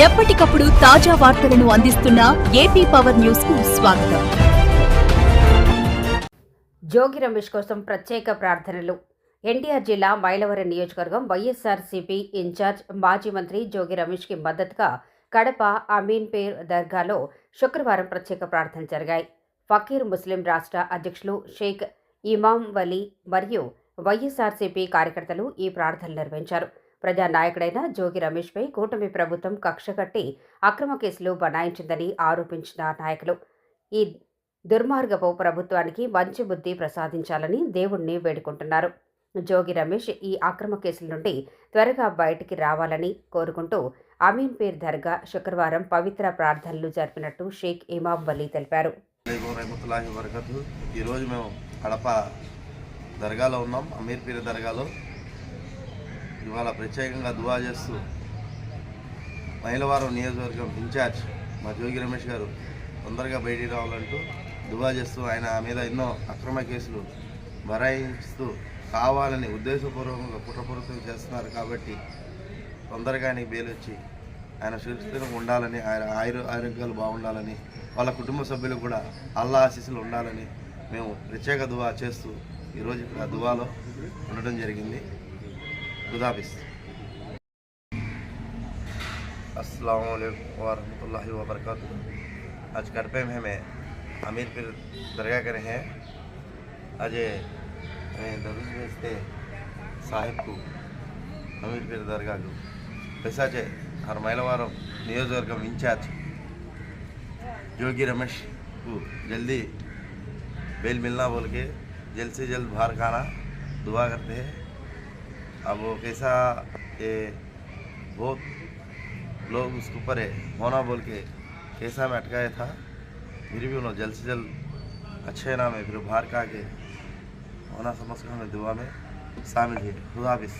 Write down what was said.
ఎప్పటికప్పుడు తాజా వార్తలను అందిస్తున్న ఏపీ పవర్ న్యూస్కు స్వాగతం. జోగి రమేష్ కోసం ప్రత్యేక ప్రార్థనలు. ఎన్టీఆర్ జిల్లా మైలవరం నియోజకవర్గం వైఎస్ఆర్సీపీ ఇన్ఛార్జ్ మాజీ మంత్రి జోగి రమేష్కి మద్దతుగా కడప అమీన్పేర్ దర్గాలో శుక్రవారం ప్రత్యేక ప్రార్థనలు జరిగాయి. ఫకీర్ ముస్లిం రాష్ట్ర అధ్యక్షులు షేక్ ఇమాం వలీ మరియు వైఎస్ఆర్సీపీ కార్యకర్తలు ఈ ప్రార్థనలు నిర్వహించారు. ప్రజానాయకుడైన జోగి రమేష్పై కూటమి ప్రభుత్వం కక్ష కట్టి అక్రమ కేసులు బనాయించిందని ఆరోపించిన నాయకులు. ఈ దుర్మార్గపు ప్రభుత్వానికి మంచి బుద్ధి ప్రసాదించాలని దేవుణ్ణి వేడుకుంటున్నారు. జోగి రమేష్ ఈ అక్రమ కేసుల నుండి త్వరగా బయటికి రావాలని కోరుకుంటూ అమీన్పేర్ దర్గా శుక్రవారం పవిత్ర ప్రార్థనలు జరిపినట్టు షేక్ ఇమాం వలీ తెలిపారు. ఈరోజు మేము కడప దర్గాలో ఉన్నాం అమీర్పీర్ దర్గాలో. ఇవాళ ప్రత్యేకంగా దువా చేస్తూ మైలవారం నియోజకవర్గం ఇన్ఛార్జ్ మా జోగి రమేష్ గారు తొందరగా బయటికి రావాలంటూ దువా చేస్తూ ఆయన మీద ఎన్నో అక్రమ కేసులు బరాయిస్తూ కావాలని ఉద్దేశపూర్వకంగా కుట్రపూర్వకంగా చేస్తున్నారు కాబట్టి తొందరగా ఆయనకి బెయిల్ వచ్చి ఆయన సురక్షితంగా ఉండాలని ఆయన ఆయుర ఆరోగ్యాలు బాగుండాలని వాళ్ళ కుటుంబ సభ్యులు కూడా అల్లా ఆశీస్సులు ఉండాలని మేము ప్రత్యేక దువా చేస్తూ ఈరోజు ఇక్కడ దువాలో ఉండడం జరిగింది. खुदा हाफिज़। आज करपे में हमें हमीरपुर दरगाह करे हैं। आज दरुज भेजते साहिब को हमीरपुर दरगाह को। पैसा चे हर मैलवार नियोजकवर्ग इंचार्ज योगी रमेश को जल्दी बेल मिलना बोल के जल्द से जल्द बाहर खाना दुआ करते हैं। अब वो कैसा ये बहुत लोग उसके ऊपर है होना बोल के कैसा में अटकाया था, फिर भी उन्होंने जल्द से जल्द अच्छे नाम है, फिर बाहर का के होना समझ कर हमें दुआ में शामिल है खुदाफिस